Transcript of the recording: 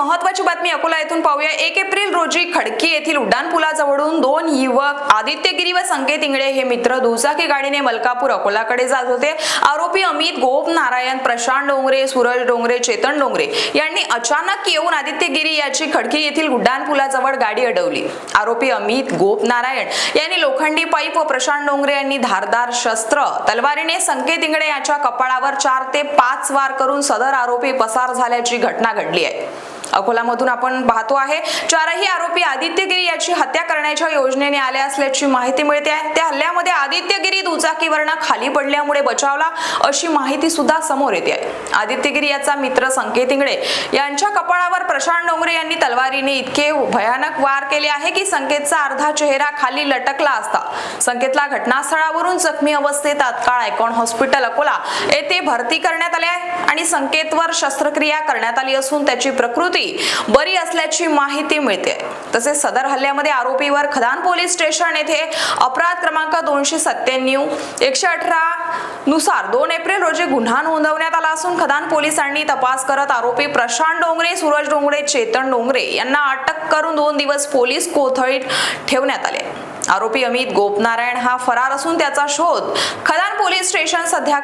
महत्वाची बातमी अकोला येथून पाहूया. एक एप्रिल रोजी खडकी येथील उड्डाणपुलाजवळून दोन युवक आदित्यगिरी व संकेत इंगळे हे मित्र दुचाकी गाडीने मलकापूर अकोलाकडे जात होते. आरोपी अमित गोप नारायण प्रशांत डोंगरे सूरज डोंगरे चेतन डोंगरे यांनी अचानक येऊन आदित्यगिरी याची खडकी येथील उड्डाणपुलाजवळ गाडी अडवली. आरोपी अमित गोप नारायण यांनी लोखंडी पाईप व प्रशांत डोंगरे यांनी धारदार शस्त्र तलवारीने संकेत इंगळे याच्या कपाळावर चार ते पाच वार करून सदर आरोपी पसार झाल्याची घटना घडली आहे. अकोलामधून आपण पाहतो आहे. चारही आरोपी आदित्य गिरी याची हत्या करण्याच्या योजनेने आले असल्याची माहिती मिळते आहे. त्या हल्ल्यामध्ये आदित्यगिरी दुचाकीवरनं खाली पडल्यामुळे बचावला अशी माहिती सुद्धा समोर येते. आहे आदित्यगिरी याचा मित्र संकेत इंगळे यांच्या कपाळावर प्रशांत डोंगरे यांनी तलवारीने इतके भयानक वार केले आहे की संकेतचा अर्धा चेहरा खाली लटकला असता. संकेतला घटनास्थळावरून जखमी अवस्थेत तात्काळ आयकॉन हॉस्पिटल अकोला येथे भरती करण्यात आले आहे आणि संकेतवर शस्त्रक्रिया करण्यात आली असून त्याची प्रकृती बरी असल्याची माहिती मिळते. तसेच सदर हल्ल्यामध्ये आरोपीवर खदान पोलीस स्टेशन येथे अपराध क्रमांक दोनशे सत्त्याण्णव एकशे अठरा नुसार दोन एप्रिल रोजी गुन्हा नोंदवण्यात आला असून खदान पोलिसांनी तपास करत आरोपी प्रशांत डोंगरे सूरज डोंगरे चेतन डोंगरे यांना अटक करून दोन दिवस पोलीस कोथळीत ठेवण्यात आले. आरोपी अमित गोपनारायण हा फरार असून त्याचा शोध खदान पोलीस स्टेशन सध्या